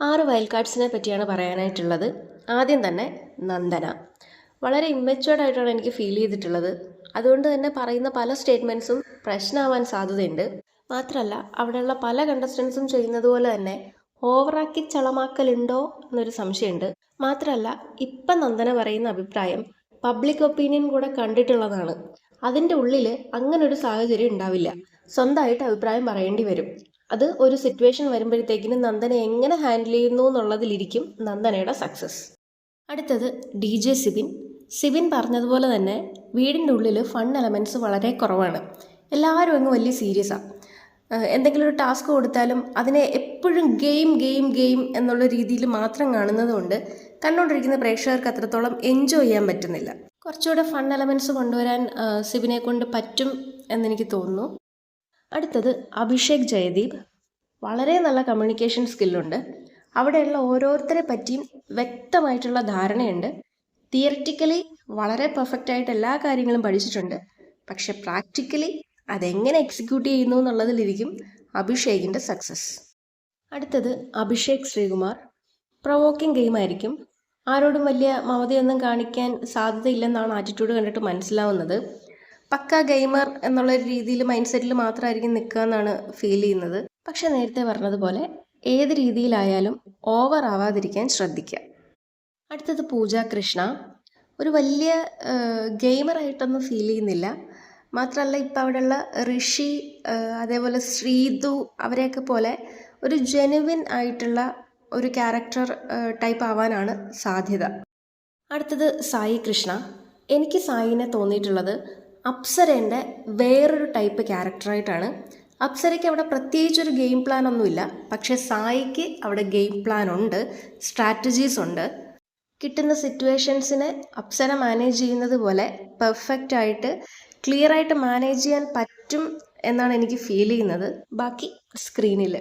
ആറ് വൈൽഡ് കാർഡ്സിനെ പറ്റിയാണ് പറയാനായിട്ടുള്ളത്. ആദ്യം തന്നെ നന്ദന. വളരെ ഇമ്മച്ചുവേർഡ് ആയിട്ടാണ് എനിക്ക് ഫീൽ ചെയ്തിട്ടുള്ളത്. അതുകൊണ്ട് തന്നെ പറയുന്ന പല സ്റ്റേറ്റ്മെന്റ്സും പ്രശ്നമാവാൻ സാധ്യതയുണ്ട്. മാത്രമല്ല അവിടെയുള്ള പല കണ്ടസ്റ്റൻസും ചെയ്യുന്നത് പോലെ തന്നെ ഓവറാക്കി ചളമാക്കലുണ്ടോ എന്നൊരു സംശയമുണ്ട്. മാത്രമല്ല ഇപ്പം നന്ദന പറയുന്ന അഭിപ്രായം പബ്ലിക് ഒപ്പീനിയൻ കൂടെ കണ്ടിട്ടുള്ളതാണ്. അതിന്റെ ഉള്ളിൽ അങ്ങനൊരു സാഹചര്യം ഉണ്ടാവില്ല. സ്വന്തമായിട്ട് അഭിപ്രായം പറയേണ്ടി വരും. അത് ഒരു സിറ്റുവേഷൻ വരുമ്പോഴത്തേക്കിനും നന്ദന എങ്ങനെ ഹാൻഡിൽ ചെയ്യുന്നു എന്നുള്ളതിലിരിക്കും നന്ദനയുടെ സക്സസ് അടുത്തത് ഡി ജെ സിബിൻ. സിബിൻ പറഞ്ഞതുപോലെ തന്നെ വീടിന്റെ ഉള്ളിൽ ഫൺ എലമെന്റ്സ് വളരെ കുറവാണ്. എല്ലാവരും അങ്ങ് വലിയ സീരിയസാണ് എന്തെങ്കിലും ഒരു ടാസ്ക് കൊടുത്താലും അതിനെ എപ്പോഴും ഗെയിം ഗെയിം ഗെയിം എന്നുള്ള രീതിയിൽ മാത്രം കാണുന്നതുകൊണ്ട് കണ്ടുകൊണ്ടിരിക്കുന്ന പ്രേക്ഷകർക്ക് അത്രത്തോളം എൻജോയ് ചെയ്യാൻ പറ്റുന്നില്ല. കുറച്ചുകൂടെ ഫൺ എലമെന്റ്സ് കൊണ്ടുവരാൻ സിബിനെ കൊണ്ട് പറ്റും എന്നെനിക്ക് തോന്നുന്നു. അടുത്തത് അഭിഷേക് ജയദീപ്. വളരെ നല്ല കമ്മ്യൂണിക്കേഷൻ സ്കില്ലുണ്ട് അവിടെയുള്ള ഓരോരുത്തരെ പറ്റിയും വ്യക്തമായിട്ടുള്ള ധാരണയുണ്ട്. തിയററ്റിക്കലി വളരെ പെർഫെക്റ്റ് ആയിട്ട് എല്ലാ കാര്യങ്ങളും പഠിച്ചിട്ടുണ്ട്. പക്ഷെ പ്രാക്ടിക്കലി അതെങ്ങനെ എക്സിക്യൂട്ട് ചെയ്യുന്നു എന്നുള്ളതിലിരിക്കും അഭിഷേകിന്റെ സക്സസ് അടുത്തത് അഭിഷേക് ശ്രീകുമാർ. പ്രൊവോക്കിംഗ് ഗെയിം ആയിരിക്കും. ആരോടും വലിയ മമതയൊന്നും കാണിക്കാൻ സാധ്യതയില്ലെന്നാണ് ആറ്റിറ്റ്യൂഡ് കണ്ടിട്ട് മനസ്സിലാവുന്നത്. പക്ക ഗെയിമർ എന്നുള്ള രീതിയിൽ മൈൻഡ് സെറ്റിൽ മാത്രമായിരിക്കും നിൽക്കുക എന്നാണ് ഫീൽ ചെയ്യുന്നത്. പക്ഷെ നേരത്തെ പറഞ്ഞതുപോലെ ഏത് രീതിയിലായാലും ഓവർ ആവാതിരിക്കാൻ ശ്രദ്ധിക്കുക അടുത്തത് പൂജ കൃഷ്ണ. ഒരു വലിയ ഗെയിമറായിട്ടൊന്നും ഫീൽ ചെയ്യുന്നില്ല. മാത്രമല്ല ഇപ്പം അവിടെയുള്ള ഋഷി അതേപോലെ ശ്രീതു അവരെയൊക്കെ പോലെ ഒരു ജെനുവിൻ ആയിട്ടുള്ള ഒരു ക്യാരക്ടർ ടൈപ്പ് ആവാനാണ് സാധ്യത. അടുത്തത് സായി കൃഷ്ണ. എനിക്ക് സായിനെ തോന്നിയിട്ടുള്ളത് അപ്സരേന്റെ വേറൊരു ടൈപ്പ് ക്യാരക്ടറായിട്ടാണ്. അപ്സരയ്ക്ക് അവിടെ പ്രത്യേകിച്ചൊരു ഗെയിം പ്ലാൻ ഒന്നുമില്ല പക്ഷേ സായിക്ക് അവിടെ ഗെയിം പ്ലാൻ ഉണ്ട് സ്ട്രാറ്റജീസ് ഉണ്ട് കിട്ടുന്ന സിറ്റുവേഷൻസിനെ അപ്സര മാനേജ് ചെയ്യുന്നത് പോലെ പെർഫെക്റ്റ് ആയിട്ട് ക്ലിയർ ആയിട്ട് മാനേജ് ചെയ്യാൻ പറ്റും എന്നാണ് എനിക്ക് ഫീൽ ചെയ്യുന്നത്. ബാക്കി സ്ക്രീനിൽ